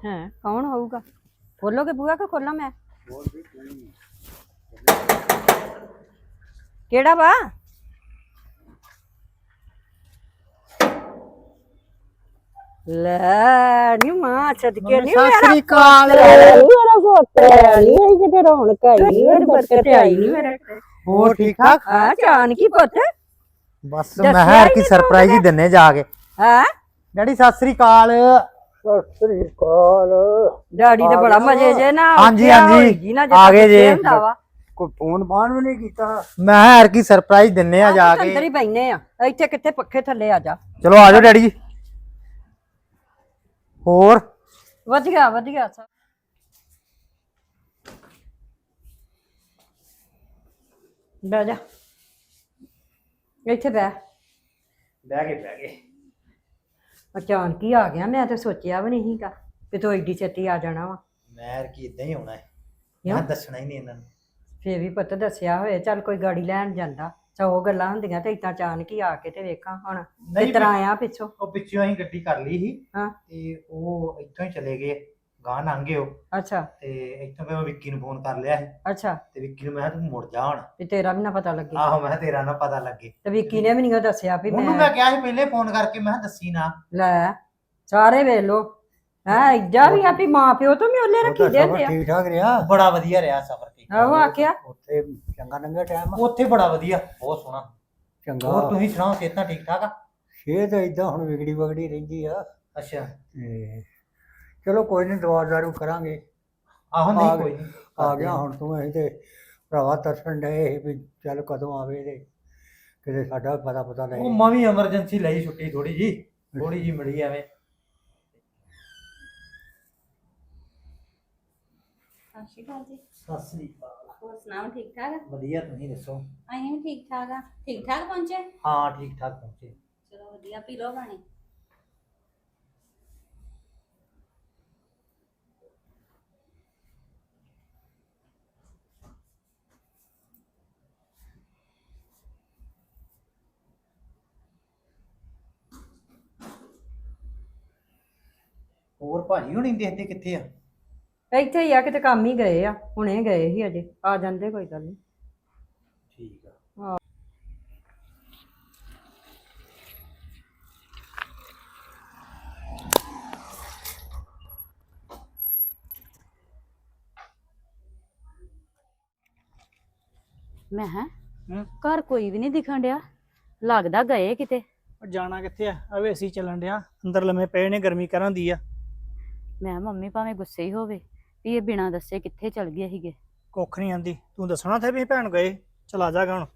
ਹੈ। ਕੌਣ ਹੋਊਗਾ? ਖੋਲੋਗੇ ਬੂਆ ਕਿ ਖੋਲਾਂ ਮੈਂ? ਕਿਹੜਾ ਵਾ? ਲੈ ਨੀ ਮਾਂ ਸਦਕੇ ਨਹੀਂ ਮੇਰਾ ਸ੍ਰੀ ਅਕਾਲ। ਮੇਰਾ ਪੁੱਤ ਨਹੀਂ ਕਿਤੇ ਰੌਣਕ ਆਈ ਮੇਰੀ ਬਰਕਤ ਆਈ ਨਹੀਂ ਮੇਰਾ ਹੋਰ ਠੀਕ ਠਾਕ? ਹਾਂ ਚਾਨ ਕੀ ਪੁੱਤ। ਬਸ ਦੱਸਿਆ ਮੈਂ ਹਰ ਹੀ ਕੀ ਨੀ ਸਰਪ੍ਰਾਈਜ਼ ਹੀ ਦਿੰਨੇ ਜਾ ਕੇ। ਹੈ? ਡੈਡੀ ਸਤਿ ਸ੍ਰੀ ਅਕਾਲ। ਸਤਿ ਸ੍ਰੀ ਅਕਾਲ। ਡੈਡੀ ਤੇ ਬੜਾ ਮਜੇ ਜੇ ਨਾ ਹਾਂਜੀ, ਉੱਠਿਆ ਹਾਂਜੀ, ਹੋਈ ਜੀ ਨਾ ਜਿੱਦਾਂ ਆ ਗਏ ਜੇ। ਕਿੱਥੇ ਹੁੰਦਾ ਵਾ। ਕੋਈ ਫੋਨ ਬਾਨ ਵੀ ਨਹੀਂ ਕੀਤਾ? ਮੈਂ ਹਰ ਕੀ ਸਰਪ੍ਰਾਈਜ਼ ਦਿੰਨੇ ਆ ਜਾ ਅੰਦਰ ਕੇ। ਹੀ ਬੈਨੇ ਆ। ਇੱਥੇ ਕਿੱਥੇ ਪੱਖੇ ਥੱਲੇ ਆ ਜਾ। ਚਲੋ ਆ ਜਾਓ ਡੈਡੀ ਜੀ। ਹੋਰ? ਵਧੀਆ ਵਧੀਆ ਸਭ। ਬਹਿ ਜਾ। ਇੱਥੇ ਬਹਿ। ਬਹਿ ਗਏ ਬਹਿ ਗਏ ਅਚਾਨਕ ਹੀ ਆ ਗਿਆ ਮੈਂ ਤਾਂ ਸੋਚਿਆ ਵੀ ਨਹੀਂ ਸੀਗਾ ਕਿ ਤੂੰ ਐਡੀ ਛੇਤੀ ਆ ਜਾਣਾ ਵਾ। ਮੈਂ ਕੀ ਇਦਾਂ ਹੀ ਹੋਣਾ ਹੈ? ਮੈਂ ਦੱਸਣਾ ਹੀ ਨਹੀਂ ਇਹਨਾਂ ਨੂੰ। ਫੇਰ ਵੀ ਪੁੱਤ ਦੱਸਿਆ ਹੋਏ ਚੱਲ ਕੋਈ ਗਾੜੀ ਲੈਣ ਜਾਂਦਾ। ਸੌ ਗੱਲਾਂ ਹੁੰਦੀਆਂ ਤੇ ਇਤਾਂ ਅਚਾਨਕ ਹੀ ਆ ਕੇ ਤੇ ਵੇਖਾਂ ਹੁਣ ਨਹੀਂ ਕਿਸ ਤਰ੍ਹਾਂ ਆਇਆ ਪਿੱਛੋਂ। ਉਹ ਪਿੱਛੋਂ ਅਸੀਂ ਗੱਡੀ ਕਰ ਲਈ ਸੀ ਹਾਂ। ਤੇ ਉਹ ਇੱਥੋਂ ਹੀ ਚਲੇ ਗਏ। ਗਾਂ ਲੰਘੇ ਉਹ ਅੱਛਾ। ਤੇ ਇੱਥੋਂ ਫਿਰ ਮੈਂ ਵਿੱਕੀ ਨੂੰ ਫੋਨ ਕਰ ਲਿਆ। ਸੀ ਅੱਛਾ। ਤੇ ਵਿੱਕੀ ਨੂੰ ਮੈਂ ਕਿਹਾ ਤੂੰ ਮੁੜ ਜਾ ਹੁਣ। ਵੀ ਤੇਰਾ ਵੀ ਨਾ ਪਤਾ ਲੱਗੇ। ਆਹੋ ਮੈਂ ਕਿਹਾ ਤੇਰਾ ਨਾ ਪਤਾ ਲੱਗੇ। ਤੇ ਵਿੱਕੀ ਨੇ ਵੀ ਨਹੀਂ ਦੱਸਿਆ ਵੀ ਉਹਨੂੰ ਮੈਂ ਮੈਂ ਕਿਹਾ ਸੀ ਪਹਿਲੇ ਫੋਨ ਕਰਕੇ ਮੈਂ ਕਿਹਾ ਦੱਸੀ ਨਾ। ਲੈ ਸਾਰੇ ਵੇਖ ਲੋ ਹੈ ਇੱਜਾ ਵੀ ਆ ਵੀ ਮਾਂ ਪਿਓ ਤੋਂ ਮਿਓਲੇ ਰੱਖੀ ਦੇ ਹੁੰਦੇ ਆ। ਠੀਕ ਠਾਕ ਰਿਹਾ। ਬੜਾ ਵਧੀਆ ਰਿਹਾ ਸਫ਼ਰ ਤੇ ਆਹੋ ਆਖਿਆ। ਉੱਥੇ ਚੰਗਾ ਲੰਘਿਆ ਟਾਈਮ ਉੱਥੇ ਬੜਾ ਵਧੀਆ ਬਹੁਤ ਸੋਹਣਾ। ਹੋਰ ਚੰਗਾ ਤੁਸੀਂ ਸੁਣਾਓ ਸਿਹਤਾਂ ਠੀਕ ਠਾਕ ਆ? ਸਿਹਤ ਇਦਾਂ ਹੁਣ ਵਿਗੜੀ ਵਗੜੀ ਰਹਿੰਦੀ ਆ। ਅੱਛਾ। ਤੇ ਚਲੋ ਕੋਈ ਨਹੀਂ ਦਵਾ ਦਾਰੂ ਕਰਾਂਗੇ। ਆਹੋ ਆ ਨਹੀਂ ਕੋਈ ਨਹੀਂ ਆ ਗਿਆ ਹੁਣ ਤੂੰ ਅਸੀਂ ਤੇ ਭਰਾਵਾ ਤਰਸਣ ਡਏ ਸੀ ਵੀ ਚੱਲ ਕਦੋਂ ਆਵੇ ਤੇ ਕਿਤੇ ਸਾਡਾ ਪਤਾ ਪਤਾ ਉਹ ਨਹੀਂ। ਮੈਂ ਵੀ ਐਮਰਜੈਂਸੀ ਲਈ ਛੁੱਟੀ ਥੋੜੀ ਜੀ ਥੋੜੀ ਜੀ ਮੜੀ ਐਵੇਂ। ਸਤਿ ਸ਼੍ਰੀ ਅਕਾਲ ਜੀ। ਸਤਿ ਸ੍ਰੀ ਅਕਾਲ। ਹੋਰ ਸੁਣਾਓ ਠੀਕ ਠਾਕ ਵਧੀਆ ਤੁਸੀਂ ਦੱਸੋ? ਅਸੀਂ ਵੀ ਠੀਕ ਠਾਕ ਆ। ਠੀਕ ਠਾਕ ਪਹੁੰਚੇ? ਹਾਂ ਠੀਕ ਠਾਕ ਪਹੁੰਚੇ। ਚਲੋ ਵਧੀਆ ਪੀ ਲਓ ਪਾਣੀ। ਹੋਰ ਭਾਜੀ ਹੁਣੀ ਦੇਖਦੇ ਕਿੱਥੇ ਆ? ਇੱਥੇ ਹੀ ਆ ਕਿਤੇ ਕੰਮ ਹੀ ਗਏ ਆ। ਹੁਣੇ ਗਏ ਸੀ ਅਜੇ। ਆ ਜਾਂਦੇ ਕੋਈ ਗੱਲ ਨਹੀਂ ਠੀਕ ਆ। ਮੈਂ ਹਾਂ? ਹਮ? ਘਰ ਕੋਈ ਵੀ ਨਹੀਂ ਦਿਖਣ ਡਿਆ? ਲੱਗਦਾ ਗਏ ਕਿਤੇ। ਉਹ ਜਾਣਾ ਕਿੱਥੇ ਆ? ਅਵੇ ਏਸੀ ਚੱਲਣ ਡਿਆ। ਅੰਦਰ ਲੰਮੇ ਪਏ ਨੇ ਗਰਮੀ ਕਰਨ ਦੀ ਆ। ਮੈਂ ਕਿਹਾ ਮੰਮੀ ਭਾਵੇਂ ਗੁੱਸੇ ਹੀ ਹੋਵੇ ਵੀ ਇਹ ਬਿਨਾਂ ਦੱਸੇ ਕਿੱਥੇ ਚਲ ਗਏ ਸੀਗੇ? ਕੁੱਖ ਨਹੀਂ ਆਂਦੀ। ਤੂੰ ਦੱਸਣਾ ਤੇ ਵੀ ਭੈਣ ਗਏ ਚਲਾ ਜਾਗਾ ਹੁਣ।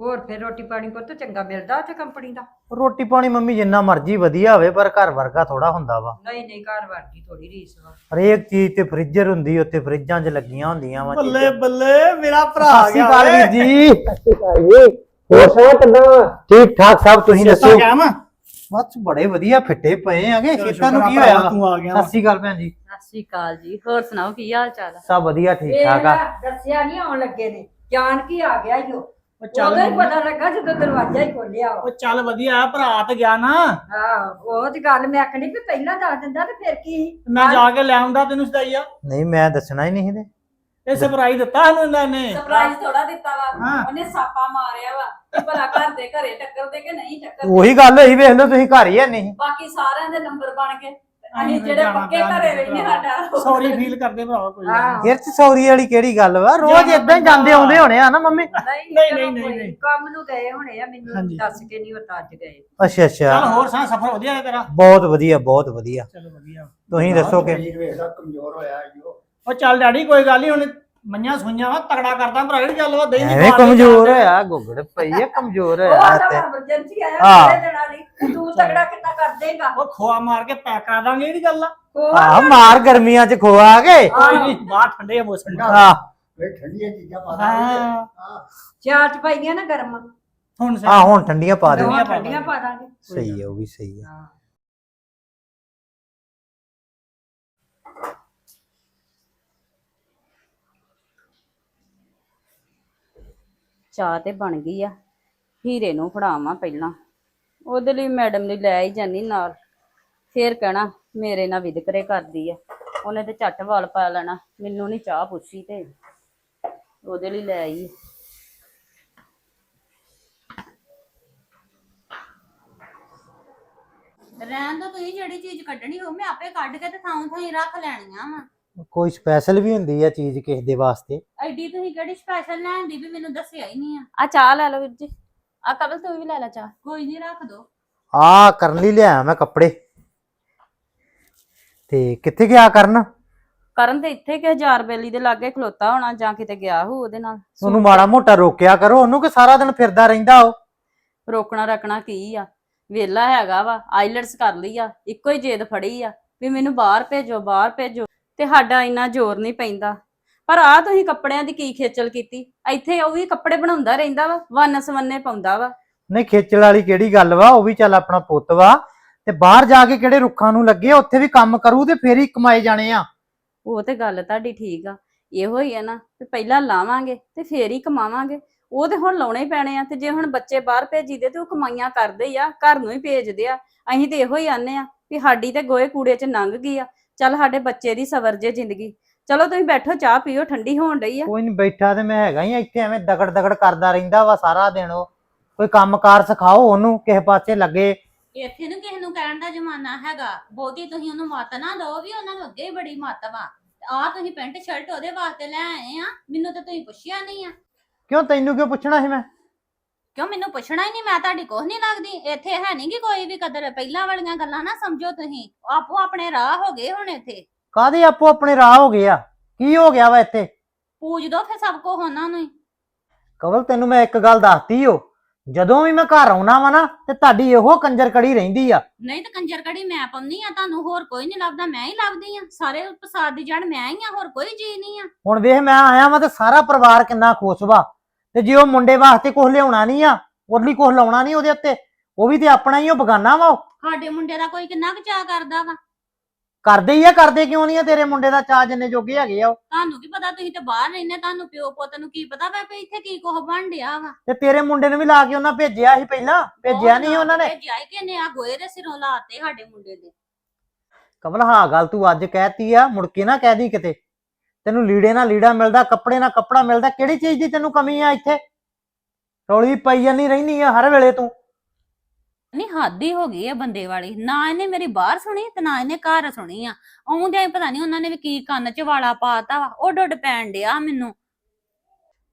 ਹੋਰ ਫਿਰ ਰੋਟੀ ਪਾਣੀ ਪੁੱਤ ਚੰਗਾ ਮਿਲਦਾ ਉੱਥੇ ਕੰਪਨੀ ਦਾ? ਰੋਟੀ ਪਾਣੀ ਮੰਮੀ ਜਿੰਨਾ ਮਰਜ਼ੀ ਵਧੀਆ ਹੋਵੇ ਪਰ ਘਰ ਵਰਗਾ ਥੋੜਾ ਹੁੰਦਾ ਵਾ। ਨਹੀਂ ਨਹੀਂ ਘਰ ਵਰਗੀ ਥੋੜੀ ਰੀਸ ਵਾ। ਹਰੇਕ ਚੀਜ਼ ਤੇ ਫ੍ਰਿਜਰ ਹੁੰਦੀ ਉੱਤੇ ਫ੍ਰਿਜਾਂ 'ਚ ਲੱਗੀਆਂ ਹੁੰਦੀਆਂ ਵਾ ਬੱਲੇ ਬੱਲੇ ਮੇਰਾ ਭਰਾ ਸ਼੍ਰੀ ਅਕਾਲ ਵੀਰ ਜੀ। ਹੋਰ ਸੁਣਾ ਕਿੱਦਾਂ? ਠੀਕ ਠਾਕ ਸਭ ਤੁਸੀਂ ਦੱਸੋ? ਕਿਆ ਵਾ ਬਸ ਬੜੇ ਵਧੀਆ ਫਿੱਟੇ ਪਏ ਆਗੇ। ਖੇਤਾਂ ਨੂੰ ਕੀ ਹੋਇਆ? ਤੂੰ ਆ ਗਿਆ। ਸਤਿ ਸ਼੍ਰੀ ਅਕਾਲ ਭੈਣ ਜੀ। ਸਤਿ ਸ਼੍ਰੀ ਅਕਾਲ ਜੀ। ਹੋਰ ਸੁਣਾਓ ਕੀ ਹਾਲ ਚਾਲ ਆ? ਸਭ ਵਧੀਆ ਠੀਕ ਠਾਕ ਆ। ਦੱਸਿਆ ਨਹੀਂ ਆਉਣ ਲੱਗੇ ਨੇ। ਜਾਣ ਕੀ ਆ ਗਿਆ ਈ ਉਹ। ਚੱਲ ਉਹਦਾ ਹੀ ਪਤਾ ਲੱਗਾ ਜਦੋਂ ਦਰਵਾਜ਼ਾ ਹੀ ਖੋਲਿਆ ਉਹ ਚੱਲ ਵਧੀਆ ਭਰਾ ਤੇ ਗਿਆ ਨਾ। ਹਾਂ ਉਹ ਤੇ ਗੱਲ ਮੈਂ ਆਖਣੀ ਵੀ ਪਹਿਲਾਂ ਦੱਸ ਦਿੰਦਾ ਤੇ ਫਿਰ ਕੀ ਸੀ? ਮੈਂ ਜਾ ਕੇ ਲੈ ਆਉਂਦਾ ਤੈਨੂੰ ਸਦਾਈਆ ਨਹੀਂ ਮੈਂ ਦੱਸਣਾ ਹੀ ਨਹੀਂ ਤੇ। ਇਹ ਸਰਪ੍ਰਾਈਜ਼ ਦਿੱਤਾ ਸਾਨੂੰ ਇਹਨਾਂ ਨੇ ਸਰਪ੍ਰਾਈਜ਼ ਥੋੜਾ ਦਿੱਤਾ ਵਾ ਹਾਂ। ਉਹਨੇ ਸਾਪਾ ਮਾਰਿਆ ਵਾ ਕਿ ਭਲਾ ਘਰ ਦੇ ਘਰੇ ਟੱਕਰਦੇ ਕਿ ਨਹੀਂ ਟੱਕਰਦੇ ਉਹੀ ਗੱਲ ਹੋਈ ਵੇਖ ਲਓ ਤੁਸੀਂ ਘਰ ਹੀ ਹੈ ਨਹੀਂ ਬਾਕੀ ਸਾਰਿਆਂ ਦੇ ਨੰਬਰ ਬਣ ਗਏ ਅਸੀਂ ਜਿਹੜੇ ਜਾਣਾ ਪੱਕੇ ਪਿਆ ਘਰੇ ਰਹਿੰਦੇ। ਸਾਡਾ ਸੌਰੀ ਫੀਲ ਕਰਦੇ ਭਰਾ ਕੋਈ ਗੱਲ ਨੀ। ਹਾਂ। ਫਿਰ ਚ ਸੌਰੀ ਵਾਲੀ ਕਿਹੜੀ ਗੱਲ ਵਾ ਰੋਜ਼ ਇਦਾਂ ਹੀ ਜਾਂਦੇ। ਆਉਂਦੇ ਹੋਣੇ ਆ ਨਾ ਮੰਮੀ ਨਹੀਂ ਨਹੀਂ, ਚਲੋ ਨਹੀਂ, ਕੋਈ ਨਹੀਂ। ਕੰਮ ਨੂੰ ਗਏ ਹੋਣੇ ਆ ਮੈਨੂੰ ਹਾਂਜੀ। ਦੱਸ ਕੇ ਨਹੀਂ ਉਹ ਤਾਂ ਅੱਜ ਗਏ ਅੱਛਾ ਅੱਛਾ ਚੱਲ ਹੋਰ ਸਾਂ ਸਫਰ ਵਧੀਆ ਹੈ ਤੇਰਾ ਬਹੁਤ ਵਧੀਆ ਬਹੁਤ ਵਧੀਆ ਚਲੋ ਵਧੀਆ ਤੁਸੀਂ ਦੱਸੋ ਕਿ ਸਰੀਰ ਵੇਖਦਾ ਕਮਜ਼ੋਰ ਹੋਇਆ ਜੋ ਉਹ ਚੱਲ ਡੈਡੀ ਕੋਈ ਗੱਲ ਨਹੀਂ ਹੁਣ ਮੰਨਿਆ ਸੁਈਆਂ ਵਾ ਤਗੜਾ ਕਰਦਾ ਭਰਾ ਜਿਹੜੀ ਗੱਲ ਵਾ ਦਹੀਂ ਦੀ ਐਵੇਂ ਖਵਾ ਦੇ ਕਮਜ਼ੋਰ ਚੱਲ। ਹੋਇਆ ਗੁੱਗੜ ਪਈ ਆ ਕਮਜ਼ੋਰ ਉਹ ਹੋਇਆ ਤਾਂ ਤੇ ਐਮਰਜੈਂਸੀ ਆਇਆ ਹਾਂ। ਮੇਰੇ ਦਿਨਾਂ ਲਈ ਤੇ ਤੂੰ ਤਗੜਾ ਕਿੱਦਾਂ ਕਰ ਦੇਗਾ? ਉਹ ਖੋਆ ਮਾਰ ਕੇ ਪੈਕ ਕਰਾ ਦਾਂਗੇ ਇਹਦੀ ਗੱਲ ਆ। ਮਾਰ ਗਰਮੀਆਂ ਚ ਖੋਆ ਕੇ। ਕੋਈ ਨਹੀਂ ਬਾਹਰ ਠੰਡੇ ਆ ਮੌਸਮ ਦਾ ਇਹ ਠੰਡੀਆਂ ਚੀਜ਼ਾਂ ਪਾ ਹਾਂ। ਚਾਰ ਚ ਪਾਈਆਂ ਨਾ ਗਰਮ। ਹੁਣ ਠੰਡੀਆਂ ਪਾ ਦੇ ਦੋਵਾਂ ਪਾ ਠੰਡੀਆਂ ਪਾ ਦਾਂਗੇ। ਸਹੀ ਹੈ ਉਹ ਵੀ ਸਹੀ ਹੈ ਹਾਂ। ਚਾਹ ਤੇ ਬਣ ਗਈ ਆ। ਹੀਰੇ ਨੂੰ ਫੜਾਵਾਂ ਪਹਿਲਾਂ। ਉਹਦੇ ਲਈ ਮੈਡਮ ਨੇ ਲੈ ਹੀ ਜਾਨੀ ਨਾਲ। ਫੇਰ ਕਹਿਣਾ, ਮੇਰੇ ਨਾਲ ਵਿਦਕਰੇ ਕਰਦੀ ਆ। ਉਹਨੇ ਤੇ ਝੱਟ ਵਾਲ ਪਾ ਲੈਣਾ। ਮੈਨੂੰ ਨਹੀਂ ਚਾਹ ਪੁੱਛੀ ਤੇ। ਉਹਦੇ ਲਈ ਲੈ ਆਈ। ਰਹਿਣ ਦੋ ਤੁਸੀਂ, ਜਿਹੜੀ ਚੀਜ਼ ਕੱਢਣੀ ਹੋ ਮੈਂ ਆਪੇ ਕੱਢ ਕੇ ਤੇ ਥਾਂ ਥਾਂ ਹੀ ਰੱਖ ਲੈਣੀਆਂ ਵਾ। ਕੋਈ ਸਪੈਸ਼ਲ ਵੀ ਹੁੰਦੀ ਆ ਚੀਜ਼ ਕਿਸੇ ਦੇ ਵਾਸਤੇ? ਐਡੀ ਤੁਸੀਂ ਕਿਹੜੀ ਸਪੈਸ਼ਲ ਲੈਣ ਦੀ ਵੀ ਮੈਨੂੰ ਦੱਸਿਆ ਹੀ ਨਹੀਂ ਆ। ਆ ਚਾਹ ਲੈ ਲਓ ਵੀਰ ਜੀ। ਆ ਕਬਲ ਤੂੰ ਵੀ ਲੈ ਲੈ ਚਾਹ। ਕੋਈ ਨਹੀਂ ਰੱਖ ਦੋ। ਆ ਕਰਨ ਲਈ ਲਿਆਇਆ ਮੈਂ ਕੱਪੜੇ। ਤੇ ਕਿੱਥੇ ਗਿਆ ਕਰਨ? ਕਰਨ ਤੇ ਇੱਥੇ ਕਿ ਹਜ਼ਾਰ ਬੇਲੀ ਦੇ ਲਾਗੇ ਖਲੋਤਾ ਹੋਣਾ ਜਾਂ ਕਿਤੇ ਗਿਆ ਹੋ ਉਹਦੇ ਨਾਲ। ਉਹਨੂੰ ਮਾੜਾ ਮੋਟਾ ਰੋਕਿਆ ਕਰੋ ਉਹਨੂੰ ਕਿ ਸਾਰਾ ਦਿਨ ਫਿਰਦਾ ਰਹਿੰਦਾ ਉਹ? ਰੋਕਣਾ ਰੱਖਣਾ ਕੀ ਆ? ਵੇਲਾ ਹੈਗਾ ਵਾ ਆਈਲਟਸ ਕਰ ਲਈ ਆ ਇੱਕੋ ਹੀ ਜੇਦ ਫੜੀ ਆ ਵੀ ਮੈਨੂੰ ਬਾਹਰ ਭੇਜੋ ਬਾਹਰ ਭੇਜੋ। ਤੇ ਸਾਡਾ ਇੰਨਾ ਜ਼ੋਰ ਨਹੀਂ ਪੈਂਦਾ। ਪਰ ਆ ਤੁਸੀਂ ਕੱਪੜਿਆਂ ਦੀ ਕੀ ਖੇਚਲ ਕੀਤੀ? ਇੱਥੇ ਉਹ ਵੀ ਕੱਪੜੇ ਬਣਾਉਂਦਾ ਰਹਿੰਦਾ ਵਾ ਵੰਨ ਸਵੰਨੇ ਪਾਉਂਦਾ ਵਾ। ਨਹੀਂ ਖੇਚਲ ਵਾਲੀ ਕਿਹੜੀ ਗੱਲ ਵਾ? ਉਹ ਵੀ ਚੱਲ ਆਪਣਾ ਪੁੱਤ ਵਾ। ਤੇ ਬਾਹਰ ਜਾ ਕੇ ਕਿਹੜੇ ਰੁੱਖਾਂ ਨੂੰ ਲੱਗੇ ਉੱਥੇ ਵੀ ਕੰਮ ਕਰੂ ਤੇ ਫੇਰ ਹੀ ਕਮਾਏ ਜਾਣੇ ਆ। ਉਹ ਤੇ ਗੱਲ ਤੁਹਾਡੀ ਠੀਕ ਆ। ਇਹੋ ਹੀ ਆ ਨਾ ਵੀ ਪਹਿਲਾਂ ਲਾਵਾਂਗੇ ਤੇ ਫੇਰ ਹੀ ਕਮਾਵਾਂਗੇ। ਉਹ ਤੇ ਹੁਣ ਲਾਉਣੇ ਹੀ ਪੈਣੇ ਆ ਤੇ ਜੇ ਹੁਣ ਬੱਚੇ ਬਾਹਰ ਭੇਜੀਦੇ ਤੇ ਉਹ ਕਮਾਈਆਂ ਕਰਦੇ ਆ ਘਰ ਨੂੰ ਹੀ ਭੇਜਦੇ ਆ। ਅਸੀਂ ਤੇ ਇਹੋ ਹੀ ਆਨੇ ਆ ਵੀ ਸਾਡੀ ਤੇ ਗੋਏ ਕੂੜੇ 'ਚ ਲੰਘ ਗਈ ਆ। ਚੱਲ ਸਾਡੇ ਬੱਚੇ ਦੀ ਸਵਰ ਜੇ ਜ਼ਿੰਦਗੀ। ਚਲੋ ਤੁਸੀਂ ਬੈਠੋ ਚਾਹ ਪੀਓ ਠੰਡੀ ਹੋਣ ਰਹੀ ਆ। ਕੋਈ ਨਹੀਂ ਬੈਠਾ ਤੇ ਮੈਂ ਹੈਗਾ ਹੀ ਆ, ਇੱਥੇ ਐਵੇਂ ਦਗੜ ਦਗੜ ਕਰਦਾ ਰਹਿੰਦਾ ਵਾ ਸਾਰਾ ਦਿਨ ਉਹ। ਕੋਈ ਕੰਮਕਾਰ ਸਿਖਾਓ ਉਹਨੂੰ ਕਿਸੇ ਪਾਸੇ ਲੱਗੇ। ਇੱਥੇ ਨੂੰ ਕਿਸੇ ਨੂੰ ਕਹਿਣ ਦਾ ਜ਼ਮਾਨਾ ਹੈਗਾ। ਬਹੁਤੀ ਤੁਸੀਂ ਉਹਨੂੰ ਮੱਤ ਨਾ ਦਿਓ ਵੀ ਉਹਨਾਂ ਨੂੰ ਅੱਗੇ ਹੀ ਬੜੀ ਮੱਤ ਵਾ। ਆ ਤੁਸੀਂ ਪੈਂਟ ਸ਼ਰਟ ਉਹਦੇ ਵਾਸਤੇ ਲੈ ਆਏ ਆ ਮੈਨੂੰ ਤਾਂ ਤੁਸੀਂ ਪੁੱਛਿਆ ਨਹੀਂ ਆ। ਕਿਉਂ ਤੈਨੂੰ ਕਿਉਂ ਪੁੱਛਣਾ ਸੀ ਮੈਂ? ਕਿਉਂ ਮੈਨੂੰ ਪੁੱਛਣਾ ਹੀ ਨਹੀਂ ਮੈਂ ਤੁਹਾਡੀ ਕੁਛ ਨਹੀਂ ਲੱਗਦੀ। ਇੱਥੇ ਹੈ ਨਹੀਂ ਕਿ ਕੋਈ ਵੀ ਕਦਰ। ਪਹਿਲਾਂ ਵਾਲੀਆਂ ਗੱਲਾਂ ਨਾ ਸਮਝੋ ਤੁਸੀਂ। ਆਪੋ ਆਪਣੇ ਰਾਹ ਹੋ ਗਏ ਹੁਣ ਇੱਥੇ। ਕਾਦੇ ਆਪੋ ਆਪਣੇ ਰਾਹ ਹੋ ਗਏ ਆ? ਕੀ ਹੋ ਗਿਆ ਵਾ ਇੱਥੇ? ਪੂਜ ਦੋ ਫਿਰ ਸਭ ਕੋ ਉਹਨਾਂ ਨੂੰ ਹੀ। ਕਵਲ ਤੈਨੂੰ ਮੈਂ ਇੱਕ ਗੱਲ ਦੱਸਤੀ ਓ। ਜਦੋਂ ਵੀ ਮੈਂ ਘਰ ਆਉਣਾ ਵਾ ਨਾ ਤੇ ਤੁਹਾਡੀ ਇਹੋ ਕੰਜਰ ਕੜੀ ਰਹਿੰਦੀ ਆ। ਨਹੀਂ ਤਾਂ ਕੰਜਰ ਕੜੀ ਮੈਂ ਪਾਉਣੀ ਆ ਤੁਹਾਨੂੰ ਹੋਰ ਕੋਈ ਨਹੀਂ ਲੱਭਦਾ ਮੈਂ ਹੀ ਲੱਭਦੀ ਆ। ਸਾਰੇ ਪ੍ਰਸਾਦ ਦੀ ਜੜ ਮੈਂ ਹੀ ਆ ਹੋਰ ਕੋਈ ਜੀ ਨਹੀਂ ਆ। ਹੁਣ ਵੇਖ ਮੈਂ ਆਇਆ ਵਾਂ ਤੇ ਸਾਰਾ ਪਰਿਵਾਰ ਕਿੰਨਾ ਖੁਸ਼ ਵਾ। ਤੇ ਜੇ ਉਹ ਮੁੰਡੇ ਵਾਸਤੇ ਕੁਝ ਲਿਆਉਣਾ ਨਹੀਂ ਆ ਉਹਦੇ ਲਈ ਕੁਝ ਲਾਉਣਾ ਨਹੀਂ ਉਹਦੇ ਉੱਤੇ ਉਹ ਵੀ ਤੇ ਆਪਣਾ ਹੀ ਉਹ ਬਗਾਨਾ ਵਾ ਉਹ। ਸਾਡੇ ਮੁੰਡੇ ਦਾ ਕੋਈ ਕਿੰਨਾ ਕੁ ਚਾਹ ਕਰਦਾ ਵਾ? ਕਰਦੇ ਹੀ ਆ ਕਰਦੇ ਕਿਉਂ ਨਹੀਂ ਆ ਤੇਰੇ ਮੁੰਡੇ ਦਾ ਚਾਹ ਜਿੰਨੇ ਜੋਗੇ ਹੈਗੇ ਆ ਉਹ? ਤੁਹਾਨੂੰ ਕੀ ਪਤਾ ਤੁਸੀਂ ਤੇ ਬਾਹਰ ਰਹਿੰਦੇ ਤੁਹਾਨੂੰ ਪਿਓ ਪੁੱਤ ਨੂੰ ਕੀ ਪਤਾ ਵਾ ਵੀ ਇੱਥੇ ਕੀ ਕੁਝ ਬਣ ਡਿਆ ਵਾ? ਤੇ ਤੇਰੇ ਮੁੰਡੇ ਨੂੰ ਵੀ ਲਾ ਕੇ ਉਹਨਾਂ ਭੇਜਿਆ ਸੀ ਪਹਿਲਾਂ? ਭੇਜਿਆ ਨਹੀਂ ਉਹਨਾਂ ਨੇ? ਭੇਜਿਆ ਹੀ ਕਿਨੇ ਆ? ਗੋਏ ਦੇ ਸਿਰੋਂ ਲਾਤੇ ਸਾਡੇ ਮੁੰਡੇ ਦੇ। ਕਮਲ ਹਾਂ ਗੱਲ ਤੂੰ ਅੱਜ ਕਹਿਤੀ ਆ ਮੁੜ ਕੇ ਨਾ ਕਹਿ ਦੀ ਕਿਤੇ। ਤੈਨੂੰ ਲੀੜੇ ਨਾਲ ਲੀੜਾ ਮਿਲਦਾ ਕੱਪੜੇ ਨਾਲ ਕੱਪੜਾ ਮਿਲਦਾ ਕਿਹੜੀ ਚੀਜ਼ ਦੀ ਤੈਨੂੰ ਕਮੀ ਆ ਇੱਥੇ? ਰੌਲੀ ਪਈ ਜਾਂਦੀ ਰਹਿਨੀ ਆ ਹਰ ਵੇਲੇ ਤੂੰ। ਨਹੀਂ ਹੱਦ ਹੀ ਹੋ ਗਈ ਆ ਬੰਦੇ ਵਾਲੀ। ਨਾ ਇਹਨੇ ਮੇਰੀ ਬਾਹਰ ਸੁਣੀ ਤੇ ਨਾ ਇਹਨੇ ਘਰ ਸੁਣੀ ਆ। ਆਉਂਦੇ ਪਤਾ ਨਹੀਂ ਉਹਨਾਂ ਨੇ ਵੀ ਕੀ ਕੰਨ 'ਚ ਵਾਲਾ ਪਾਤਾ ਵਾ। ਉਹ ਡੁੱਡ ਪੈਣ ਡਿਆ ਮੈਨੂੰ।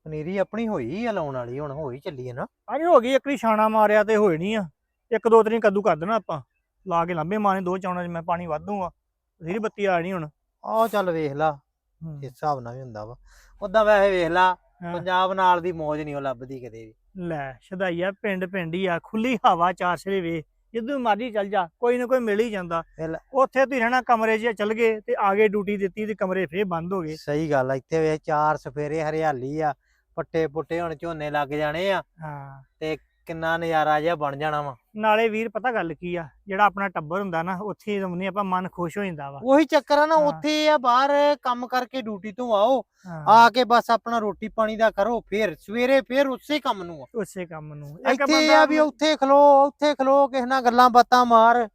ਪਨੀਰੀ ਆਪਣੀ ਹੋਈ ਆ ਲਾਉਣ ਵਾਲੀ ਹੁਣ ਹੋਈ ਚੱਲੀ ਆ ਨਾ। ਅੱਜ ਹੋ ਗਈ ਇੱਕ ਵੀ ਛਾਣਾ ਮਾਰਿਆ ਤੇ ਹੋਈ ਨਹੀਂ ਆ। ਇੱਕ ਦੋ ਤਰੀ ਕੱਦੂ ਕਰ ਦੇਣਾ ਆਪਾਂ। ਲਾ ਕੇ ਲਾਂਬੇ ਮਾਨੇ ਦੋ ਚੌਣਾਂ 'ਚ ਮੈਂ ਪਾਣੀ ਵਾਧੂ ਆ। ਬੱਤੀ ਆ ਨਹੀਂ ਹੁਣ। ਆਹ ਚੱਲ ਵੇਖ ਲਾ। ਇਸ ਹਿਸਾਬ ਨਾਲ ਵੀ ਹੁੰਦਾ ਵਾ। ਉਦਾਂ ਵੈਸੇ ਵੇਖ ਲਾ। ਪੰਜਾਬ ਨਾਲ ਦੀ ਮੌਜ ਨਹੀਂ ਉਹ ਲੱਭਦੀ ਕਿਤੇ ਵੀ। ਲੈ ਸ਼ਦਾਈਆ ਪਿੰਡ ਪਿੰਡ ਹੀ ਆ ਖੁੱਲੀ ਹਵਾ ਚਾਰ ਸਿਰੇ ਵੇ ਜਿੱਦੋਂ ਮਰਜ਼ੀ ਚੱਲ ਜਾ ਕੋਈ ਨਾ ਕੋਈ ਮਿਲ ਹੀ ਜਾਂਦਾ। ਉੱਥੇ ਤੁਸੀਂ ਰਹਿਣਾ ਕਮਰੇ 'ਚ ਚੱਲ ਗਏ ਤੇ ਆਗੇ ਡਿਊਟੀ ਦਿੱਤੀ ਤੇ ਕਮਰੇ ਫੇਰ ਬੰਦ ਹੋ ਗਏ। ਸਹੀ ਗੱਲ ਆ ਇੱਥੇ ਵੇਖ ਚਾਰ ਸਫੇਰੇ ਹਰਿਆਲੀ ਆ ਪੱਟੇ ਪੁੱਟੇ ਹੁਣ ਝੋਨੇ ਲੱਗ ਜਾਣੇ ਆ। ਹਾਂ। ਕਿੰਨਾ ਨਜ਼ਾਰਾ ਜਿਹਾ ਬਣ ਜਾਣਾ ਵਾ ਨਾਲੇ ਵੀਰ ਪਤਾ ਗੱਲ ਕੀ ਆ ਜਿਹੜਾ ਆਪਣਾ ਟੱਬਰ ਹੁੰਦਾ ਨਾ ਉੱਥੇ ਰਮਨੀ ਆਪਾਂ ਮਨ ਖੁਸ਼ ਹੋ ਜਾਂਦਾ ਵਾ ਉਹੀ ਚੱਕਰ ਆ ਨਾ ਹਾਂ। ਉੱਥੇ ਆ ਬਾਹਰ ਕੰਮ ਕਰਕੇ ਡਿਊਟੀ ਤੋਂ ਆਓ ਹਾਂ, ਆ ਕੇ ਬਸ ਆਪਣਾ ਰੋਟੀ ਪਾਣੀ ਦਾ ਕਰੋ ਫਿਰ ਸਵੇਰੇ ਫਿਰ ਉਸੇ ਕੰਮ ਨੂੰ ਆ ਉਸੇ ਕੰਮ ਨੂੰ ਇੱਕ ਇੱਥੇ ਆ ਵੀ ਉੱਥੇ ਖਲੋ ਉੱਥੇ ਖਲੋ ਕਿਸੇ ਨਾਲ ਗੱਲਾਂ ਬਾਤਾਂ ਮਾਰ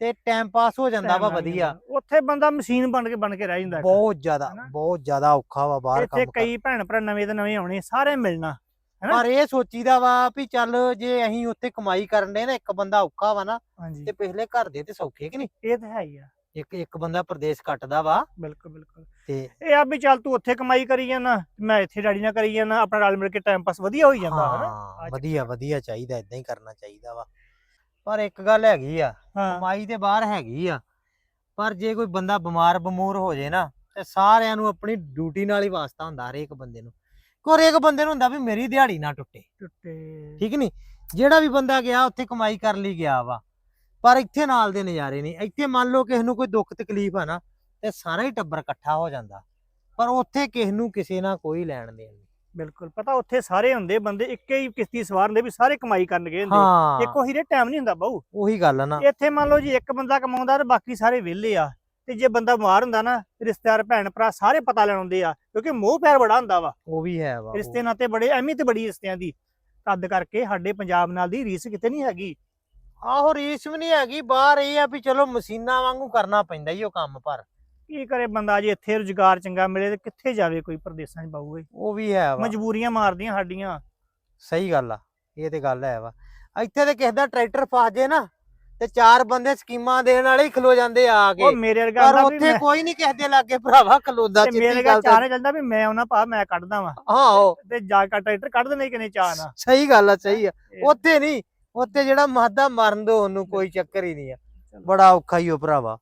ਤੇ ਟਾਈਮ ਪਾਸ ਹੋ ਜਾਂਦਾ ਵਾ ਵਧੀਆ। ਉੱਥੇ ਬੰਦਾ ਮਸ਼ੀਨ ਬਣ ਕੇ ਬਣ ਕੇ ਰਹਿ ਜਾਂਦਾ ਇੱਕ। ਬਹੁਤ ਜ਼ਿਆਦਾ ਹਨਾ? ਬਹੁਤ ਜ਼ਿਆਦਾ ਔਖਾ ਵਾ ਬਾਹਰ ਇੱਥੇ ਕੰਮ ਕਰ ਕਈ ਭੈਣ ਭਰਾ ਨਵੇਂ ਤੇ ਨਵੇਂ ਆਉਣੇ ਸਾਰੇ ਮਿਲਣਾ? ਪਰ ਇਹ ਸੋਚੀਦਾ ਵਾ ਵੀ ਚੱਲ ਜੇ ਅਸੀਂ ਉੱਥੇ ਕਮਾਈ ਕਰਨ ਦੇ ਨਾ ਇੱਕ ਬੰਦਾ ਔਖਾ ਵਾ ਨਾ ਤੇ ਪਿਛਲੇ ਘਰ ਦੇ ਤੇ ਸੌਖੇ ਕਿ ਨਹੀਂ? ਇਹ ਤਾਂ ਹੈ ਹੀ ਆ। ਇੱਕ ਇੱਕ ਬੰਦਾ ਪ੍ਰਦੇਸ਼ ਕੱਟਦਾ ਵਾ। ਬਿਲਕੁਲ ਬਿਲਕੁਲ। ਤੇ ਇਹ ਆ ਵੀ ਚੱਲ ਤੂੰ ਉੱਥੇ ਕਮਾਈ ਕਰੀ ਜਾਣਾ ਮੈਂ ਇੱਥੇ ਡੈਡੀ ਨਾਲ ਕਰੀ ਜਾਣਾ ਆਪਣਾ ਰਲ ਮਿਲ ਕੇ ਟਾਈਮ ਪਾਸ ਵਧੀਆ ਹੋਈ ਜਾਂਦਾ ਹਨਾ? ਵਧੀਆ ਵਧੀਆ ਚਾਹੀਦਾ ਇਦਾਂ ਹੀ ਕਰਨਾ ਚਾਹੀਦਾ ਵਾ। ਪਰ ਇੱਕ ਗੱਲ ਹੈਗੀ ਆ ਕਮਾਈ ਤੇ ਬਾਹਰ ਹੈਗੀ ਆ ਪਰ ਜੇ ਕੋਈ ਬੰਦਾ ਬਿਮਾਰ ਬਮੂਰ ਹੋ ਜੇ ਨਾ ਤੇ ਸਾਰਿਆਂ ਨੂੰ ਆਪਣੀ ਡਿਊਟੀ ਨਾਲ ਹੀ ਵਾਸਤਾ ਹੁੰਦਾ ਹਰੇਕ ਬੰਦੇ ਨੂੰ। ਕੋਈ ਹਰੇਕ ਬੰਦੇ ਨੂੰ ਹੁੰਦਾ ਵੀ ਮੇਰੀ ਦਿਹਾੜੀ ਨਾ ਟੁੱਟੇ। ਟੁੱਟੇ। ਠੀਕ ਨਹੀਂ ਜਿਹੜਾ ਵੀ ਬੰਦਾ ਗਿਆ ਉੱਥੇ ਕਮਾਈ ਕਰਨ ਲਈ ਗਿਆ ਵਾ। ਪਰ ਇੱਥੇ ਨਾਲ ਦੇ ਨਜ਼ਾਰੇ ਨਹੀਂ ਇੱਥੇ ਮੰਨ ਲਓ ਕਿਸੇ ਨੂੰ ਕੋਈ ਦੁੱਖ ਤਕਲੀਫ ਆ ਨਾ ਤੇ ਸਾਰਾ ਹੀ ਟੱਬਰ ਇਕੱਠਾ ਹੋ ਜਾਂਦਾ। ਪਰ ਉੱਥੇ ਕਿਸੇ ਨੂੰ ਕਿਸੇ ਨਾਲ ਕੋਈ ਲੈਣ ਦੇਣ ਨਹੀਂ ਬਿਲਕੁਲ। ਪਤਾ ਉੱਥੇ ਸਾਰੇ ਹੁੰਦੇ ਬੰਦੇ ਇੱਕੇ ਹੀ ਕਿਸ਼ਤੀ ਸਵਾਰ ਹੁੰਦੇ ਵੀ ਸਾਰੇ ਕਮਾਈ ਕਰਨ ਗਏ ਹੁੰਦੇ ਇੱਕੋ ਹੀ ਰੇ ਟਾਈਮ ਨਹੀਂ ਹੁੰਦਾ ਬਾਊ। ਉਹੀ ਗੱਲ ਆ ਨਾ। ਇੱਥੇ ਮੰਨ ਲਓ ਜੀ ਇੱਕ ਬੰਦਾ ਕਮਾਉਂਦਾ ਤੇ ਬਾਕੀ ਸਾਰੇ ਵਿਹਲੇ ਆ। ਤੇ ਜੇ ਬੰਦਾ ਬਿਮਾਰ ਹੁੰਦਾ ਨਾ ਰਿਸ਼ਤੇਦਾਰ ਭੈਣ ਭਰਾ ਸਾਰੇ ਪਤਾ ਲੈਣ ਆਉਂਦੇ ਆ ਕਿਉਂਕਿ ਮੋਹ ਪਿਆਰ ਬੜਾ ਹੁੰਦਾ ਵਾ। ਉਹ ਵੀ ਹੈ ਵਾ ਰਿਸ਼ਤੇ ਨਾਤੇ ਬੜੇ ਅਹਿਮੀਅਤ ਬੜੀ ਰਿਸ਼ਤਿਆਂ ਦੀ। ਤਦ ਕਰਕੇ ਸਾਡੇ ਪੰਜਾਬ ਨਾਲ ਦੀ ਰੀਸ ਕਿਤੇ ਨਹੀਂ ਹੈਗੀ। ਆਹੋ ਰੀਸ ਵੀ ਨਹੀਂ ਹੈਗੀ ਬਾਹਰ ਇਹ ਆ ਵੀ ਚਲੋ ਮਸ਼ੀਨਾਂ ਵਾਂਗੂ ਕਰਨਾ ਪੈਂਦਾ ਹੀ ਉਹ ਕੰਮ ਪਰ। ਕੀ ਕਰੇ ਬੰਦਾ ਜੇ ਇੱਥੇ ਰੁਜ਼ਗਾਰ ਚੰਗਾ ਮਿਲੇ ਤੇ ਕਿੱਥੇ ਜਾਵੇ ਕੋਈ ਪ੍ਰਦੇਸਾਂ 'ਚ ਬਾਊਏ ਉਹ ਵੀ ਹੈ ਵਾ। ਮਜਬੂਰੀਆਂ ਮਾਰਦੀਆਂ ਸਾਡੀਆਂ। ਸਹੀ ਗੱਲ ਆ ਇਹ ਤੇ ਗੱਲ ਹੈ ਵਾ। ਇੱਥੇ ਤੇ ਕਿਸੇ ਦਾ ਟਰੈਕਟਰ ਫਸ ਜੇ ਨਾ ਤੇ ਚਾਰ ਬੰਦੇ ਸਕੀਮਾਂ ਦੇਣ ਵਾਲੇ ਹੀ ਖਲੋ ਜਾਂਦੇ ਆ ਉਹ ਕੇ ਮੇਰੇ ਵਰਗਾ ਪਰ ਆਂਦਾ ਵੀ ਉੱਥੇ ਮੈਂ- ਕੋਈ ਨਹੀਂ ਕਿਸੇ ਦੇ ਲਾਗੇ ਭਰਾਵਾ ਖਲੋਦਾ ਤੇ ਮੇਰੇ ਚਿੱਟੀ ਵਰਗਾ ਗੱਲ ਤੇ। ਚਾਹਨੇ ਜਾਂਦਾ ਵੀ ਮੈਂ ਉਹਨਾਂ ਪਾ ਮੈਂ ਕੱਢਦਾ ਵਾਂ। ਆਹੋ। ਤੇ ਜਾ ਕੇ ਟਰੈਕਟਰ ਕੱਢ ਦੇਣੇ ਕਿਨੇ ਚਾਹ ਨਾ ਸਹੀ ਗੱਲ ਆ ਸਹੀ ਆ। ਇਹ- ਉੱਥੇ ਨਹੀਂ ਉੱਥੇ ਜਿਹੜਾ ਮਾਦਾ ਮਰਨ ਦੋ ਉਹਨੂੰ ਕੋਈ ਚੱਕਰ ਹੀ ਨਹੀਂ ਆ। ਬੜਾ ਔਖਾ ਹੀ ਉਹ ਭਰਾਵਾ।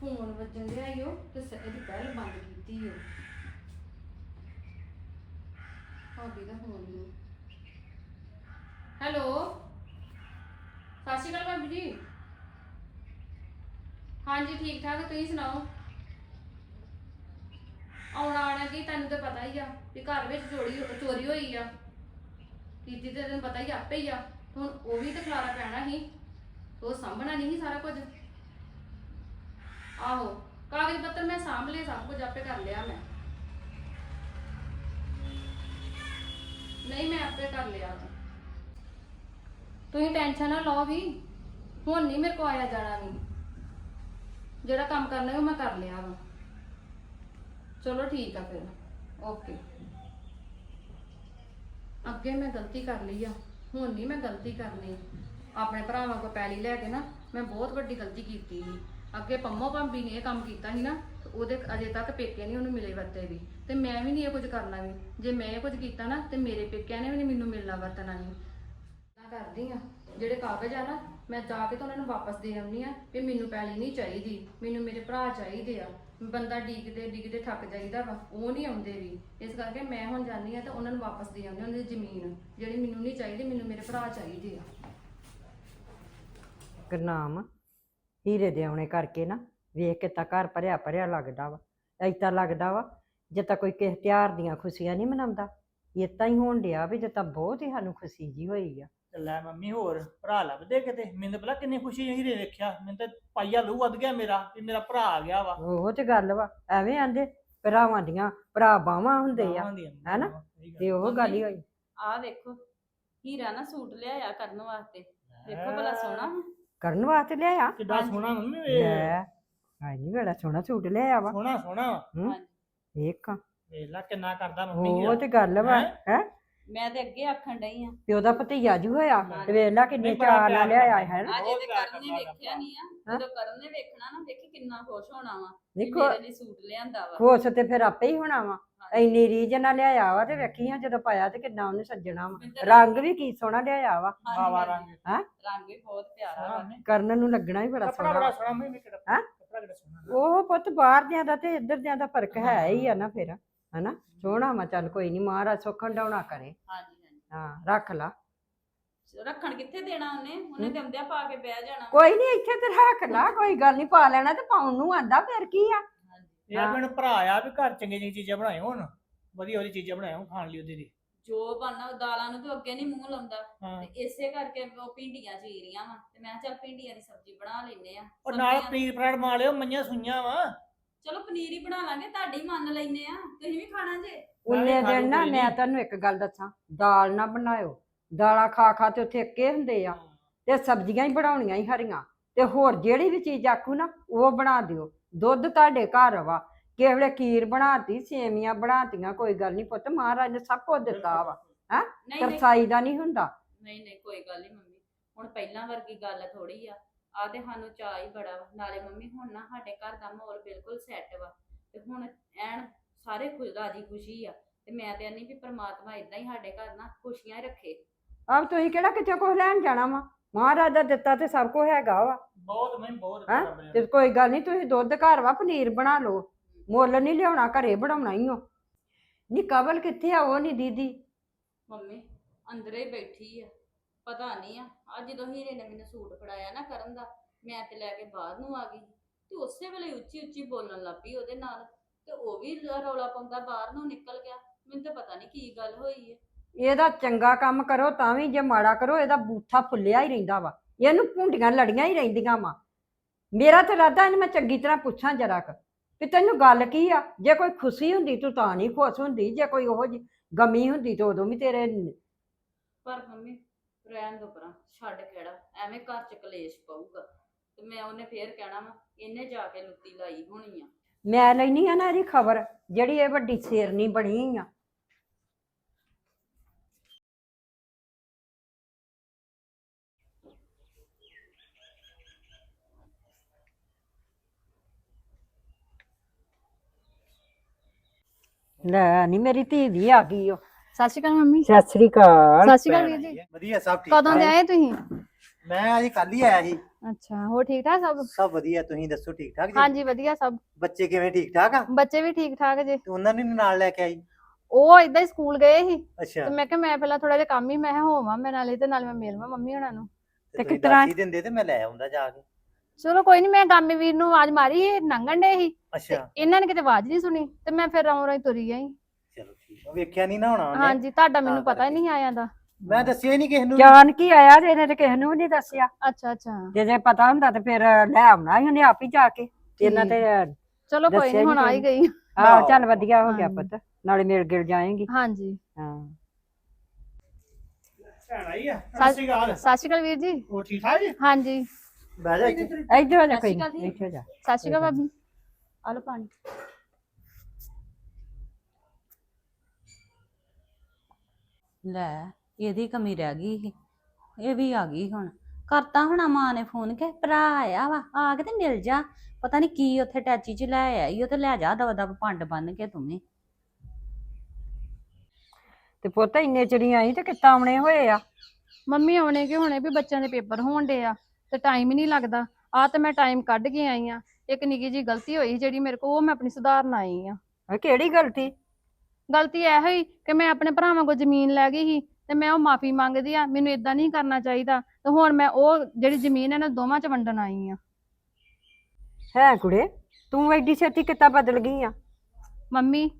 ਫੋਨ ਵੱਜਣ ਡਿਆ ਈ ਓ ਤੇ ਸ- ਇਹਦੀ ਪਹਿਲ ਬੰਦ ਕੀਤੀ ਓ ਭਾਬੀ ਦਾ ਫੋਨ ਈ ਓ ਹੈਲੋ। ਸਤਿ ਸ਼੍ਰੀ ਅਕਾਲ ਭਾਬੀ ਜੀ। ਹਾਂਜੀ, ਠੀਕ ਠਾਕ, ਤੁਸੀਂ ਸੁਣਾਓ? ਆਉਣਾ ਆਣਾ ਕੀ ਤੁਹਾਨੂੰ ਤਾਂ ਪਤਾ ਹੀ ਆ ਵੀ ਘਰ ਵਿੱਚ ਚੋਰੀ ਚੋਰੀ ਹੋਈ ਆ। ਕੀਤੀ ਤੇ ਤੈਨੂੰ ਪਤਾ ਹੀ ਆਪੇ ਹੀ ਆ। ਹੁਣ ਉਹ ਵੀ ਤਾਂ ਖਲਾਰਾ ਪੈਣਾ ਸੀ। ਉਹ ਸਾਂਭਣਾ ਨਹੀਂ ਸੀ ਸਾਰਾ ਕੁਝ। ਆਹੋ, ਕਾਗਜ਼ ਪੱਤਰ ਮੈਂ ਸਾਂਭ ਲਿਆ ਸਭ ਕੁਝ ਆਪੇ ਕਰ ਲਿਆ ਮੈਂ। ਨਹੀਂ, ਮੈਂ ਆਪੇ ਕਰ ਲਿਆ। ਤੁਸੀਂ ਟੈਨਸ਼ਨ ਨਾ ਲਓ ਵੀ, ਹੁਣ ਨਹੀਂ ਮੇਰੇ ਕੋ ਆਇਆ ਜਾਣਾ ਵੀ। ਜਿਹੜਾ ਕੰਮ ਕਰਨਾ ਉਹ ਮੈਂ ਕਰ ਲਿਆ ਵਾ। ਚਲੋ ਠੀਕ ਆ ਫਿਰ, ਓਕੇ। ਅੱਗੇ ਮੈਂ ਗਲਤੀ ਕਰ ਲਈ ਆ, ਹੁਣ ਨਹੀਂ ਮੈਂ ਗਲਤੀ ਕਰਨੀ। ਆਪਣੇ ਭਰਾਵਾਂ ਕੋ ਪੈਲੀ ਲੈ ਕੇ ਨਾ, ਮੈਂ ਬਹੁਤ ਵੱਡੀ ਗਲਤੀ ਕੀਤੀ ਸੀ। ਅੱਗੇ ਪੰਮੋ ਭਾਬੀ ਨੇ ਇਹ ਕੰਮ ਕੀਤਾ ਸੀ ਨਾ, ਤੇ ਉਹਦੇ ਅਜੇ ਤੱਕ ਪੇਕੇ ਨਹੀਂ ਉਹਨੂੰ ਮਿਲੇ ਵਰਤੇ ਵੀ। ਤੇ ਮੈਂ ਵੀ ਨਹੀਂ ਇਹ ਕੁਝ ਕਰਨਾ ਵੀ। ਜੇ ਮੈਂ ਇਹ ਕੁਝ ਕੀਤਾ ਨਾ, ਤੇ ਮੇਰੇ ਪੇਕਿਆਂ ਨੇ ਵੀ ਨਹੀਂ ਮੈਨੂੰ ਮਿਲਣਾ ਵਰਤਣਾ ਨਹੀਂ ਕਰਦੀ ਆ। ਜਿਹੜੇ ਕਾਗਜ਼ ਆ ਨਾ, ਮੈਂ ਜਾ ਕੇ ਤਾਂ ਉਹਨਾਂ ਨੂੰ ਵਾਪਸ ਦੇ ਆਉਣੀ ਆ ਵੀ ਮੈਨੂੰ ਪੈਲੀ ਨਹੀਂ ਚਾਹੀਦੀ, ਮੈਨੂੰ ਮੇਰੇ ਭਰਾ ਚਾਹੀਦੇ ਆ। ਬੰਦਾ ਡੀਕਦੇ ਡੀਕਦੇ ਥੱਕ ਜਾਈਦਾ ਵਾ, ਉਹ ਨਹੀਂ ਆਉਂਦੇ ਵੀ। ਇਸ ਕਰਕੇ ਮੈਂ ਹੁਣ ਜਾਂਦੀ ਆ ਤੇ ਉਹਨਾਂ ਨੂੰ ਵਾਪਸ ਦੇ ਆਉਂਦੀ ਉਹਨਾਂ ਦੀ ਜ਼ਮੀਨ, ਜਿਹੜੀ ਮੈਨੂੰ ਨਹੀਂ ਚਾਹੀਦੀ, ਮੈਨੂੰ ਮੇਰੇ ਭਰਾ ਚਾਹੀਦੇ ਆ। ਗੁਰਨਾਮ, ਹੀਰੇ ਦੇ ਆਉਣੇ ਕਰਕੇ ਨਾ ਵੇਖ ਕੇ ਤਾਂ ਘਰ ਭਰਿਆ ਭਰਿਆ ਲੱਗਦਾ ਵਾ, ਏਦਾਂ ਲੱਗਦਾ ਵਾ, ਜੇ ਤਾਂ ਕੋਈ ਕਿਸੇ ਤਿਉਹਾਰ ਦੀਆਂ ਖੁਸ਼ੀਆਂ ਨਹੀਂ ਮਨਾਉਂਦਾ। ਇਹ ਤਾਂ ਹੀ ਹੋਣ ਡਿਆ ਵੀ ਜੇ ਤਾਂ ਬਹੁਤ ਹੀ ਸਾਨੂੰ ਖੁਸ਼ੀ ਜੀ ਹੋਈ ਆ। ਤੇ ਲੈ ਮੰਮੀ ਹੋਰ ਭਰਾ ਲੱਭਦੇ ਕਿਤੇ? ਮੈਨੂੰ ਤਾਂ ਪਹਿਲਾਂ ਕਿੰਨੀ ਖੁਸ਼ੀ ਹੋਈ ਰੇ ਵੇਖਿਆ ਮੈਨੂੰ ਤਾਂ ਪਾਈਆ ਲੂ ਵੱਧ ਗਿਆ ਮੇਰਾ ਵੀ ਮੇਰਾ ਭਰਾ ਆ ਗਿਆ ਵਾ। ਉਹ ਤੇ ਗੱਲ ਵਾ ਐਵੇਂ ਆਂਦੇ ਭਰਾਵਾਂ ਦੀਆਂ ਭਰਾ ਬਾਵਾਂ ਹੁੰਦੇ ਆ ਹੈਨਾ? ਸਹੀ ਗੱਲ। ਤੇ ਉਹ ਗੱਲ ਹੀ ਹੋਈ। ਆਹ ਵੇਖੋ ਹੀਰਾ ਨਾ ਸੂਟ ਲਿਆਇਆ ਕਰਨ ਵਾਸਤੇ। ਵੇਖੋ ਭਲਾ ਸੋਹਣਾ ਵਾ। ਕਰਨ ਵਾਸਤੇ ਲਿਆਇਆ? ਕਿੱਡਾ ਸੋਹਣਾ ਮੰਮੀ ਵੇ। ਲੈ ਨਹੀਂ ਬੜਾ ਸੋਹਣਾ ਸੂਟ ਲਿਆਇਆ ਵਾ। ਸੋਹਣਾ ਸੋਹਣਾ ਵੇਖ ਵੇਖ ਲੈ ਕਿੰਨਾ ਕਰਦਾ ਮੰਮੀ ਉਹ ਹੀਰਾ। ਤੇ ਗੱਲ ਵਾ ਹੈਂ? ਹੈ? ਮੈਂ ਤੇ ਅੱਗੇ ਆਖਣ ਡਈ ਆ। ਤੇ ਉਹਦਾ ਭਤੀਜਾ ਜੂ ਹੋਇਆ ਤੇ ਵੇਖ ਲੈ ਕਿੰਨੇ ਚਾਅ ਨਾਲ ਲਿਆਇਆ। ਹੈ ਨਾ ਅਜੇ ਤੇ ਕਰਨ ਨੇ ਵੇਖਿਆ ਨਹੀਂ ਆ। ਹਾਂ? ਜਦੋਂ ਕਰਨ ਨੇ ਵੇਖਣਾ ਨਾ ਵੇਖੀ ਕਿੰਨਾ ਖੁਸ਼ ਹੋਣਾ ਵਾ ਦੇਖੋ ਮੇਰੇ ਲਈ ਸੂਟ ਲਿਆਂਦਾ ਵਾ। ਖੁਸ਼ ਤੇ ਫਿਰ ਆਪੇ ਹੀ ਹੋਣਾ ਵਾ। ਇੰਨੀ ਰੀਝ ਨਾਲ ਲਿਆਇਆ ਵਾ ਤੇ ਵੇਖੀ ਆ ਜਦੋਂ ਪਾਇਆ ਤੇ ਕਿੰਨਾ ਉਹਨੇ ਸੱਜਣਾ ਵਾ। ਰੰਗ ਵੀ ਕੀ ਸੋਹਣਾ ਲਿਆਇਆ ਵਾ। ਹਾਂਜੀ, ਬਾਵਾ ਹਾਂਜੀ। ਰੰਗ। ਰੰਗ ਵੀ ਬਹੁਤ ਪਿਆਰਾ ਵਾ। ਕਰਨ ਨੂੰ ਲੱਗਣਾ ਹੀ ਬੜਾ ਸੋਹਣਾ ਬੜਾ ਕਿਹੜਾ ਹੈਂ? ਸੋਹਣਾ ਉਹ ਪੁੱਤ ਬਾਹਰ ਦਿਆਂ ਦਾ ਤੇ ਇੱਧਰ ਦਿਆਂ ਦਾ ਫ਼ਰਕ ਹੈ ਹੀ ਆ ਨਾ ਫਿਰ। ਹਨਾ? ਸੋਹਣਾ ਵਾ ਚੱਲ ਕੋਈ ਨਹੀਂ ਮਹਾਰਾਜ ਸੁੱਖਣ ਡਾਉਣਾ ਕਰੇ। ਹਾਂਜੀ ਹਾਂਜੀ। ਹਾਂ ਰੱਖ ਲਾ। ਰੱਖਣ ਕਿੱਥੇ ਦੇਣਾ ਉਹਨੇ? ਉਹਨੇ ਤੇ ਆਉਂਦਿਆਂ ਪਾ ਕੇ ਬਹਿ ਜਾਣਾ। ਕੋਈ ਨਹੀਂ ਇੱਥੇ ਤੇ ਰੱਖ ਲਾ ਕੋਈ ਗੱਲ ਨਹੀਂ ਪਾ ਲੈਣਾ ਤੇ ਪਾਉਣ ਨੂੰ ਆਂਦਾ ਫਿਰ ਕੀ ਆ? ਇਹ ਆ ਮੈਨੂੰ ਭਰਾ ਆ ਵੀ ਘਰ ਚੰਗੀਆਂ ਚੰਗੀਆਂ ਚੀਜ਼ਾਂ ਬਣਾਇਓ ਹੁਣ। ਵਧੀਆ ਵਧੀਆ ਚੀਜ਼ਾਂ ਬਣਾਇਓ ਖਾਣ ਲਈ ਉਹਦੇ ਦੀ ਜੋ ਬਣਨਾ ਉਹ ਦਾਲਾਂ ਨੂੰ ਤੇ ਅੱਗੇ ਨਹੀਂ ਮੂੰਹ ਲਾਉਂਦਾ। ਤੇ ਇਸੇ ਕਰਕੇ ਉਹ ਭਿੰਡੀਆਂ ਚੀਰੀਆਂ ਵਾ। ਤੇ ਮੈਂ ਕਿਹਾ ਚੱਲ ਭਿੰਡੀਆਂ ਦੀ ਸਬਜ਼ੀ ਬਣਾ ਲੈਨੇ ਆ। ਉਹ ਨਾਲ ਪਨੀਰ ਫਰਾਡ ਮਾਰ ਲਿਓ ਮੰਨਿਆ ਸੁਈਆਂ ਵਾ। ਚਲੋ ਪਨੀਰ ਹੀ ਬਣਾ ਲਾਂਗੇ ਤੁਹਾਡੀ ਮੰਨ ਲੈਨੇ ਆ। ਤੁਸੀਂ ਵੀ ਖਾਣਾ ਜੇ। ਲਊ ਦਿਨ ਨਾ ਮੈਂ। ਤੁਹਾਨੂੰ ਇੱਕ ਗੱਲ ਦੱਸਾਂ। ਦਾਲ ਨਾ ਬਣਾਇਓ। ਦਾਲਾਂ ਖਾ ਖਾ ਤੇ ਉੱਥੇ ਅੱਕੇ ਹੁੰਦੇ ਆ। ਤੇ ਸਬਜ਼ੀਆਂ ਹੀ ਬਣਾਉਣੀਆਂ ਹੀ ਹਰੀਆਂ। ਤੇ ਹੋਰ ਜਿਹੜੀ ਵੀ ਚੀਜ਼ ਆਖੂ ਨਾ ਉਹ ਬਣਾ ਦਿਓ। ਦੁੱਧ ਤੁਹਾਡੇ ਘਰ ਵਾ। ਕਿਸੇ ਵੇਲੇ ਖੀਰ ਬਣਾਤੀ ਸੇਵੀਆਂ ਬਣਾਤੀਆਂ ਕੋਈ ਗੱਲ ਨਹੀਂ ਪੁੱਤ ਮਹਾਰਾਜ ਨੇ ਸਭ ਕੁਝ ਦਿੱਤਾ ਵਾ। ਨਹੀਂ ਨਹੀਂ। ਤਰਸਾਈ ਦਾ ਨਹੀਂ ਹੁੰਦਾ। ਨਹੀਂ ਨਹੀਂ ਕੋਈ ਗੱਲ ਨਹੀਂ ਮੰਮੀ। ਹੁਣ ਪਹਿਲਾਂ ਵਰਗੀ ਗੱਲ ਥੋੜੀ ਆ। ਆ ਤੇ ਸਾਨੂੰ ਚਾਹ ਹੀ ਬੜਾ ਵਾ। ਨਾਲੇ ਮੰਮੀ ਹੁਣ ਨਾ ਸਾਡੇ ਘਰ ਦਾ ਮਾਹੌਲ ਬਿਲਕੁਲ ਸੈੱਟ ਵਾ। ਤੇ ਹੁਣ ਐਨ ਸਾਰੇ ਖੁਸ਼ ਰਾਜੀ ਖੁਸ਼ੀ ਆ। ਤੇ ਮੈਂ ਤੇ ਨਹੀਂ ਵੀ ਪ੍ਰਮਾਤਮਾ ਇਦਾਂ ਹੀ ਸਾਡੇ ਘਰ ਨਾ ਖੁਸ਼ੀਆਂ ਹੀ ਰੱਖੇ। ਆਪ ਤੁਸੀਂ ਕਿਹੜਾ ਕਿਤੇ ਕੁਝ ਲੈਣ ਜਾਣਾ ਵਾ? ਮਹਾਰਾਜ ਦਾ ਦਿੱਤਾ ਤੇ ਸਭ ਕੁਝ ਹੈਗਾ ਵਾ। ਬਹੁਤ ਮੈਂ ਬਹੁਤ ਹੈਂ? ਰੱਬ ਨੇ। ਤੇ ਕੋਈ ਗੱਲ ਨਹੀਂ ਤੁਸੀਂ ਦੁੱਧ ਘਰ ਵਾ ਪਨੀਰ ਬਣਾ ਲਓ। ਮੁੱਲ ਨਹੀਂ ਲਿਆਉਣਾ ਘਰੇ ਬਣਾਉਣਾ ਹੀ ਹੋ ਨੀ ਕਬਲ ਕਿੱਥੇ ਆ ਉਹ ਨਹੀਂ ਦੀਦੀ? ਮੰਮੀ ਅੰਦਰੇ ਹੀ ਬੈਠੀ ਆ। ਪਤਾ ਨਹੀਂ ਆ ਅੱਜ ਜਦੋਂ ਹੀਰੇ ਨੇ ਮੈਨੂੰ ਸੂਟ ਫੜਾਇਆ ਨਾ ਕਰਨ ਦਾ ਮੈਂ ਤੇ ਲੈ ਕੇ ਬਾਹਰ ਨੂੰ ਆ ਗਈ। ਤੇ ਉਸੇ ਵੇਲੇ ਉੱਚੀ ਉੱਚੀ ਬੋਲਣ ਲੱਗ ਪਈ ਉਹਦੇ ਨਾਲ। ਤੇ ਉਹ ਵੀ ਰੌਲਾ ਪਾਉਂਦਾ ਬਾਹਰ ਨੂੰ ਨਿਕਲ ਗਿਆ। ਮੈਨੂੰ ਤਾਂ ਪਤਾ ਨਹੀਂ ਕੀ ਗੱਲ ਹੋਈ ਹੈ ਇਹਦਾ ਚੰਗਾ ਕੰਮ ਕਰੋ ਤਾਂ ਵੀ ਜੇ ਮਾੜਾ ਕਰੋ ਇਹਦਾ ਬੂਥਾ ਫੁੱਲਿਆ ਹੀ ਰਹਿੰਦਾ ਵਾ। ਇਹਨੂੰ ਭੁੰਡੀਆਂ ਲੜੀਆਂ ਹੀ ਰਹਿੰਦੀਆਂ ਵਾ। ਮੇਰਾ ਤਾਂ ਇਰਾਦਾ ਇਹਨੂੰ ਮੈਂ ਚੰਗੀ ਤਰ੍ਹਾਂ ਪੁੱਛਾਂ ਜਰਾ ਕੁ। ਕਿ ਤੈਨੂੰ ਗੱਲ ਕੀ ਆ? ਜੇ ਕੋਈ ਖੁਸ਼ੀ ਹੁੰਦੀ ਤੂੰ ਤਾਂ ਨਹੀਂ ਖੁਸ਼ ਹੁੰਦੀ ਜੇ ਕੋਈ ਉਹ ਜੀ ਗਮੀ ਹੁੰਦੀ ਤੇ ਉਦੋਂ ਵੀ ਤੇਰੇ ਪਰ ਮੰਮੀ ਰਹਿਣ ਦੋ ਪਰਾਂ, ਛੱਡ ਖੇੜਾ, ਐਵੇਂ ਘਰ ਚ ਕਲੇਸ਼ ਪਊਗਾ। ਤੇ ਮੈਂ ਉਹਨੇ ਫੇਰ ਕਹਿਣਾ ਵਾ, ਇਹਨੇ ਜਾ ਕੇ ਲੁੱਤੀ ਲਾਈ ਹੋਣੀ ਆ। ਮੈਂ ਲੈਣੀ ਆ ਨਾ ਇਹਦੀ ਖਬਰ, ਜਿਹੜੀ ਇਹ ਵੱਡੀ ਸ਼ੇਰਨੀ ਬਣੀ ਆ। ਲੈ ਨੀ, ਮੇਰੀ ਧੀ ਵੀ ਆ ਗਈ ਓ। ਸਤਿ ਸ਼੍ਰੀ ਅਕਾਲ ਮੰਮੀ। ਸਤਿ ਸ੍ਰੀ ਅਕਾਲ। ਸਤਿ ਸ਼੍ਰੀ ਅਕਾਲ ਵੀਰ ਜੀ। ਵਧੀਆ ਸਭ ਠੀਕ ਕਦੋਂ ਦੇ। ਆਏ ਤੁਸੀਂ? ਮੈਂ ਅਜੇ ਕੱਲ ਹੀ ਆਇਆ ਸੀ। ਅੱਛਾ ਹੋਰ ਠੀਕ ਠਾਕ ਸਭ? ਸਭ ਵਧੀਆ ਤੁਸੀਂ ਦੱਸੋ ਠੀਕ ਠਾਕ ਜੀ? ਹਾਂਜੀ ਵਧੀਆ ਸਭ। ਬੱਚੇ ਕਿਵੇਂ ਠੀਕ ਠਾਕ ਆ? ਬੱਚੇ ਵੀ ਠੀਕ ਠਾਕ ਜੇ। ਤੇ ਉਹਨਾਂ ਨੂੰ ਨੀ ਨਾਲ ਲੈ ਕੇ ਆਈ? ਉਹ ਇਦਾਂ ਹੀ ਸਕੂਲ ਗਏ ਸੀ। ਅੱਛਾ। ਤੇ ਮੈਂ ਕਿਹਾ ਮੈਂ ਪਹਿਲਾਂ ਥੋੜਾ ਜਿਹਾ ਕੰਮ ਹੀ ਮੈਂ ਕਿਹਾ ਹੋਵਾਂ ਮੈਂ ਨਾਲੇ ਤੇ ਨਾਲ ਮੈਂ ਮਿਲਵਾਂ ਮੰਮੀ ਹੋਣਾ ਨੂੰ। ਤੇ ਕਿਸ ਤਰ੍ਹਾਂ- ਤਰ੍ਹਾਂ ਦਿੰਦੇ ਤੇ ਮੈਂ ਲੈ ਆਉਂਦਾ ਜਾ ਕੇ। ਚਲੋ ਕੋਈ ਨਹੀਂ ਮੈਂ ਗਾਮੀ ਵੀਰ ਨੂੰ ਆਵਾਜ਼ ਮਾਰੀ ਇਹ ਲੰਘਣ ਡੇ ਸੀ। ਅੱਛਾ। ਇਹਨਾਂ ਨੇ ਕਿਤੇ ਆਵਾਜ਼ ਨਹੀਂ ਸੁਣੀ ਤੇ ਮੈਂ ਫਿਰ ਰੌਂ ਰੌਂ ਹੀ ਤੁਰੀ ਆਈ। ਚਲੋ ਠੀਕ ਆ ਵੇਖਿਆ ਨਹੀਂ ਨਾ ਹੋਣਾ ਉਹਨੇ। ਹਾਂਜੀ ਤੁਹਾਡਾ ਮੈਨੂੰ ਪਤਾ ਹੀ ਨਹੀਂ ਆਇਆ ਦਾ। ਮੈਂ ਦੱਸਿਆ ਹੀ ਨਹੀਂ ਕਿਸੇ ਨੂੰ ਜਾਣ ਕੀ ਆਇਆ ਤੇ ਇਹਨੇ ਤੇ ਕਿਸੇ ਨੂੰ ਵੀ ਨਹੀਂ ਦੱਸਿਆ। ਅੱਛਾ ਅੱਛਾ। ਜੇ ਜੇ ਪਤਾ ਹੁੰਦਾ ਤੇ ਫਿਰ ਲੈ ਆਉਣਾ ਸੀ ਉਹਨੇ ਆਪ ਹੀ ਜਾ ਕੇ। ਤੇ ਇਹਨਾਂ ਤੇ ਚਲੋ ਕੋਈ ਦੱਸਿਆ ਨਹੀਂ ਹੁਣ ਆ। ਹੀ ਗਈ। ਆਹ ਚੱਲ ਵਧੀਆ ਹੋ ਗਿਆ ਹਾਂਜੀ। ਪੁੱਤ। ਨਾਲੇ ਮਿਲ ਗਿਲ ਜਾਏਗੀ। ਹਾਂਜੀ। ਹਾਂ। ਭੈਣ ਆਈ ਆ? ਸਤਿ ਸ਼੍ਰੀ ਅਕਾਲ। ਸਤਿ ਸ਼੍ਰੀ ਅਕਾਲ ਵੀਰ ਜੀ। ਹੋਰ ਠੀਕ ਠਾਕ ਜੀ? ਹਾਂਜੀ। ਬਹਿ ਜਾ ਇੱਥੇ। ਇੱਧਰ ਹੋ ਜਾ ਕੋਈ ਸਤਿ ਸ਼੍ਰੀ ਅਕਾਲ ਨੀ, ਜੀ। ਇੱਥੇ ਹੋ ਜਾ। ਸਤਿ ਸ਼੍ਰੀ ਅਕਾਲ ਭਾਬੀ। ਆ ਲਓ ਪਾਣੀ। ਲੈ ਇਹਦੀ ਕਮੀ ਰਹਿ ਗਈ ਸੀ। ਇਹ ਵੀ ਆ ਗਈ ਹੁਣ। ਕਰਤਾ ਹੋਣਾ ਮਾਂ ਨੇ ਫੋਨ ਕਿ ਭਰਾ ਆਇਆ ਵਾ ਆ ਕੇ ਤੇ ਮਿਲ ਜਾ। ਪਤਾ ਨਹੀਂ ਕੀ ਉੱਥੇ ਟੈਚੀ ਚ ਲੈ ਆਈ ਉਹ ਤੇ ਲੈ ਜਾ ਦਵਾ ਦਵ ਪੰਡ ਬੰਨ ਕੇ ਤੁਮੇ ਤੇ ਪੁੱਤ ਇੰਨੇ ਚਿੜੀਆਂ ਆਈ ਤੇ ਕਿੱਦਾਂ ਆਉਣੇ ਹੋਏ ਆ? ਮੰਮੀ ਆਉਣੇ ਕਿ ਹੁਣੇ ਵੀ ਬੱਚਿਆਂ ਦੇ ਪੇਪਰ ਹੋਣ ਡੇ ਆ ਤੇ ਟਾਈਮ ਹੀ ਨਹੀਂ ਲੱਗਦਾ। ਆ ਤੇ ਮੈਂ ਟਾਈਮ ਕੱਢ ਕੇ ਆਈ ਆ। ਇੱਕ ਨਿੱਕੀ ਜੀ ਗਲਤੀ ਹੋਈ ਜਿਹੜੀ ਮੇਰੇ ਕੋਲ ਉਹ ਮੈਂ ਆਪਣੀ ਸੁਧਾਰਨ ਆਈ ਆ। ਕਿਹੜੀ ਗਲਤੀ? ਗਲਤੀ ਇਹ ਹੋਈ ਕਿ ਮੈਂ ਆਪਣੇ ਭਰਾਵਾਂ ਕੋਲ ਜ਼ਮੀਨ ਲੈ ਗਈ ਸੀ ਤੇ ਮੈਂ ਉਹ ਮਾਫੀ ਮੰਗਦੀ ਆ ਮੈਨੂੰ ਇਦਾਂ ਨਹੀਂ ਕਰਨਾ ਚਾਹੀਦਾ ਤੇ ਹੁਣ ਮੈਂ ਉਹ ਜਿਹੜੀ ਜ਼ਮੀਨ ਹੈ ਨਾ ਦੋਵਾਂ ਚ ਵੰਡਣ ਆਈ ਆ। ਹੈ ਕੁੜੇ ਤੂੰ ਐਡੀ ਛੇਤੀ ਕਿੱਦਾਂ ਬਦਲ ਗਈ ਆ? ਮੰਮੀ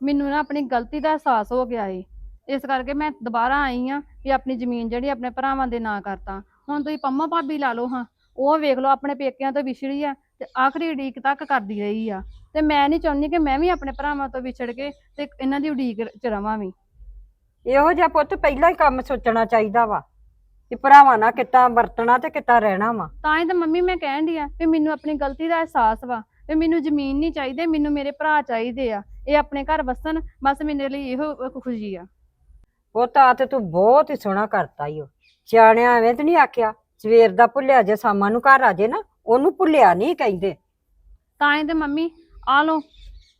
ਮੈਨੂੰ ਨਾ ਆਪਣੀ ਗਲਤੀ ਦਾ ਅਹਿਸਾਸ ਹੋ ਗਿਆ ਏ। ਇਸ ਕਰਕੇ ਮੈਂ ਦੁਬਾਰਾ ਆਈ ਆ ਵੀ ਆਪਣੀ ਜ਼ਮੀਨ ਜਿਹੜੀ ਆਪਣੇ ਭਰਾਵਾਂ ਦੇ ਨਾਂ ਕਰਤਾ। ਹੁਣ ਤੁਸੀਂ ਪੰਮਾ ਭਾਬੀ ਲਾ ਲਓ ਹਾਂ ਉਹ ਵੇਖ ਲਓ ਆਪਣੇ ਪੇਕਿਆਂ ਤੋਂ ਵਿਛੜੀ ਆ ਤੇ ਆਖਰੀ ਉਡੀਕ ਤੱਕ ਕਰਦੀ ਰਹੀ ਆ। ਤੇ ਮੈਂ ਨਹੀਂ ਚਾਹੁੰਦੀ ਕਿ ਮੈਂ ਵੀ ਆਪਣੇ ਭਰਾਵਾਂ ਤੋਂ ਵਿਛੜ ਕੇ ਤੇ ਇਹਨਾਂ ਦੀ ਉਡੀਕ ਚ ਰਵਾਂ ਵੀ। ਇਹੋ ਜਿਹਾ ਪੁੱਤ ਪਹਿਲਾਂ ਹੀ ਕੰਮ ਸੋਚਣਾ ਚਾਹੀਦਾ ਵਾ ਕਿ ਭਰਾਵਾਂ ਨਾਲ ਕਿੱਦਾਂ ਵਰਤਣਾ ਤੇ ਕਿੱਦਾਂ ਰਹਿਣਾ ਵਾ। ਤਾਂ ਹੀ ਤਾਂ ਮੰਮੀ ਮੈਂ ਕਹਿਣ ਡਈ ਆ ਵੀ ਮੈਨੂੰ ਆਪਣੀ ਗਲਤੀ ਦਾ ਅਹਿਸਾਸ ਵਾ ਵੀ ਮੈਨੂੰ ਜ਼ਮੀਨ ਨਹੀਂ ਚਾਹੀਦੀ ਮੈਨੂੰ ਮੇਰੇ ਭਰਾ ਚਾਹੀਦੇ ਆ ਇਹ ਆਪਣੇ ਘਰ ਵਸਣ ਬਸ ਮੇਰੇ ਲਈ ਇਹੋ ਖੁਸ਼ੀ ਆ। ਉਹ ਤਾਂ ਤੇ ਤੂੰ ਬਹੁਤ ਹੀ ਸੋਹਣਾ ਕਰਤਾ ਈ ਓ। ਸਿਆਣਿਆਂ ਐਵੇਂ ਤੇ ਨਹੀਂ ਆਖਿਆ ਸਵੇਰ ਦਾ ਭੁੱਲਿਆ ਜੇ ਸ਼ਾਮਾਂ ਨੂੰ ਘਰ ਆ ਜੇ ਨਾ ਉਹਨੂੰ ਭੁੱਲਿਆ ਨਹੀਂ ਕਹਿੰਦੇ। ਤਾਂ ਹੀ ਤੇ ਮੰਮੀ ਆ ਲਓ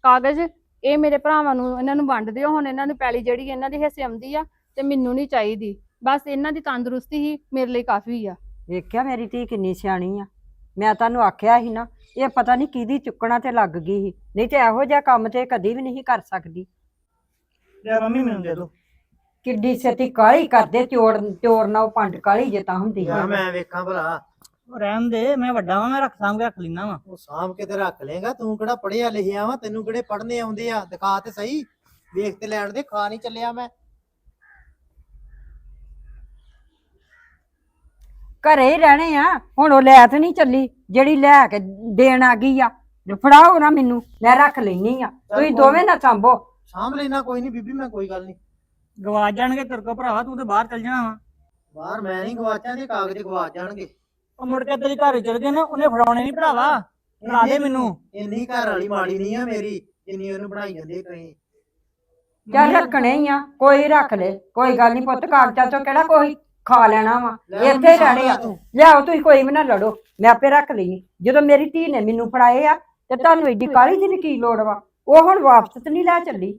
ਕਾਗਜ਼ ਇਹ ਮੇਰੇ ਭਰਾਵਾਂ ਨੂੰ ਇਹਨਾਂ ਨੂੰ ਵੰਡ ਦਿਓ ਹੁਣ ਇਹਨਾਂ ਨੂੰ ਪੈਲੀ ਜਿਹੜੀ ਇਹਨਾਂ ਦੇ ਹਿੱਸੇ ਆਉਂਦੀ ਆ ਤੇ ਮੈਨੂੰ ਨਹੀਂ ਚਾਹੀਦੀ। ਬਸ ਇਹਨਾਂ ਦੀ ਤੰਦਰੁਸਤੀ ਹੀ ਮੇਰੇ ਲਈ ਕਾਫੀ ਆ। ਵੇਖਿਆ ਮੇਰੀ ਧੀ ਕਿੰਨੀ ਸਿਆਣੀ ਆ। ਮੈਂ ਤੁਹਾਨੂੰ ਆਖਿਆ ਸੀ ਨਾ ਇਹ ਪਤਾ ਨਹੀਂ ਕਿਹਦੀ ਚੁੱਕਣਾ ਤੇ ਲੱਗ ਗਈ ਸੀ ਨਹੀਂ ਤੇ ਇਹੋ ਜਿਹਾ ਕੰਮ ਤੇ ਕਦੀ ਵੀ ਨਹੀਂ ਕਰ ਸਕਦੀ। ਲੈ ਮੰਮੀ ਮੈਨੂੰ ਦੇ ਦਿਓ ਕਿੱਡੀ ਛੇਤੀ ਕਾਲੀ ਕਰਦੇ ਚੋੜ ਚੋਰ ਨਾ ਉਹ ਪੰਡ ਕਾਲੀ ਜੇ ਤਾਂ ਹੁੰਦੀ। ਹੈ ਮੈਂ ਵੇਖਾਂ ਭਲਾ। ਉਹ ਰਹਿਣ ਦੇ ਮੈਂ ਵੱਡਾ ਵਾਂ ਮੈਂ ਰੱਖ ਸਾਂਭ ਕੇ ਰੱਖ ਲੈਣਾ ਵਾ। ਉਹ ਸਾਂਭ ਕੇ ਤੇ ਰੱਖ ਲੇਗਾ ਤੂੰ ਕਿਹੜਾ ਪੜਿਆ ਲਿਖਿਆ ਵਾ ਤੈਨੂੰ ਕਿਹੜੇ ਪੜਨੇ ਆਉਂਦੇ ਆ? ਦਿਖਾ ਤੇ ਸਹੀ ਵੇਖ ਤੇ ਲੈਣ ਦੇ ਖਾ ਨਹੀਂ ਚੱਲਿਆ ਮੈਂ। ਘਰੇ ਹੀ ਰਹਿਣੇ ਆ ਹੁਣ ਉਹ ਲੈ ਤੇ ਨਹੀਂ ਚੱਲੀ ਜਿਹੜੀ ਲੈ ਕੇ ਦੇਣ ਆ ਗਈ ਆ ਫੜਾਓ ਨਾ ਮੈਨੂੰ ਮੈਂ ਰੱਖ ਲੈਣੀ ਆ। ਤੁਸੀਂ ਦੋਵੇਂ ਨਾ। ਸਾਂਭੋ। ਸਾਂਭ ਲੈਣਾ ਕੋਈ ਨਹੀਂ ਬੀਬੀ ਮੈਂ ਕੋਈ ਗੱਲ ਨਹੀਂ ਗਵਾਚ ਜਾਣਗੇ ਤੇਰੇ ਕੋ ਭਰਾਵਾ ਤੂੰ ਤੇ ਬਾਹਰ ਚੱਲ ਜਾਣਾ ਵਾ। ਬਾਹਰ ਮੈਂ ਨਹੀਂ ਗਵਾਚਾਂ ਦੇ ਕਾਗਜ਼ ਗਵਾਚ ਜਾਣਗੇ। ਉਹ ਮੁੜ ਕੇ ਤੇਰੀ ਘਰ ਚਲ ਗਏ ਨਾ ਉਹਨੇ ਫੜਾਉਣੇ ਨਹੀਂ ਭਰਾਵਾ। ਲਾ ਦੇ ਮੈਨੂੰ। ਇੰਨੀ ਘਰ ਵਾਲੀ ਮਾੜੀ ਨਹੀਂ ਆ ਮੇਰੀ ਜਿੰਨੀ ਉਹਨੂੰ ਬਣਾਈ ਜਾਂਦੇ ਤੁਸੀਂ। ਚੱਲ ਰੱਖਣੇ ਹੀ ਆ ਕੋਈ ਰੱਖ ਲੈ ਕੋਈ ਗੱਲ ਨਹੀਂ ਪੁੱਤ ਕਾਗਜ਼ਾਂ ਤੋਂ ਕਿਹੜਾ ਕੋਈ ਖਾ ਲੈਣਾ ਵਾ। ਲੈ ਇੱਥੇ ਹੀ ਰਹਿਣੇ ਆ। ਤੂੰ। ਲਿਆਓ ਤੁਸੀਂ ਕੋਈ ਵੀ ਨਾ ਲੜੋ। ਮੈਂ ਆਪੇ ਰੱਖ ਲਈ। ਜਦੋਂ ਮੇਰੀ ਧੀ ਨੇ ਮੈਨੂੰ ਫੜਾਏ ਆ ਤੇ ਤੁਹਾਨੂੰ ਏਡੀ ਕਾਲੀ ਦੀ ਕੀ ਲੋੜ ਵਾ? ਉਹ ਹੁਣ ਵਾਪਸ ਤੇ ਨਹੀਂ ਲੈ ਚੱਲੀ।